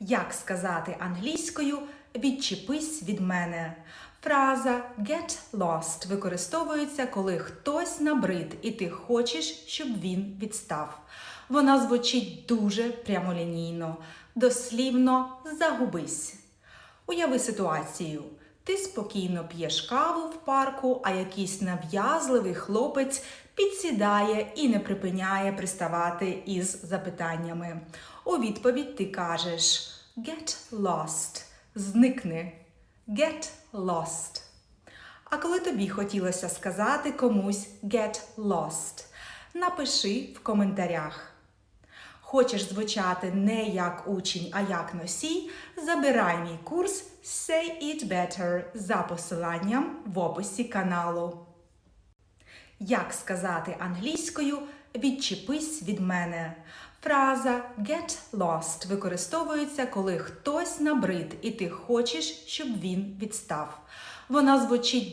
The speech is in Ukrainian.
Як сказати англійською відчепись від мене? Фраза get lost використовується, коли хтось набрид, і ти хочеш, щоб він відстав. Вона звучить дуже прямолінійно, дослівно загубись. Уяви ситуацію. Ти спокійно п'єш каву в парку, а якийсь нав'язливий хлопець підсідає і не припиняє приставати із запитаннями. У відповідь ти кажеш Get lost. Зникни. Get lost. А коли тобі хотілося сказати комусь get lost, напиши в коментарях. Хочеш звучати не як учень, а як носій, забирай мій курс It Better за посиланням в описі каналу. Як сказати англійською відчепись від мене? Фраза get lost використовується, коли хтось набрид, і ти хочеш, щоб він відстав. Вона звучить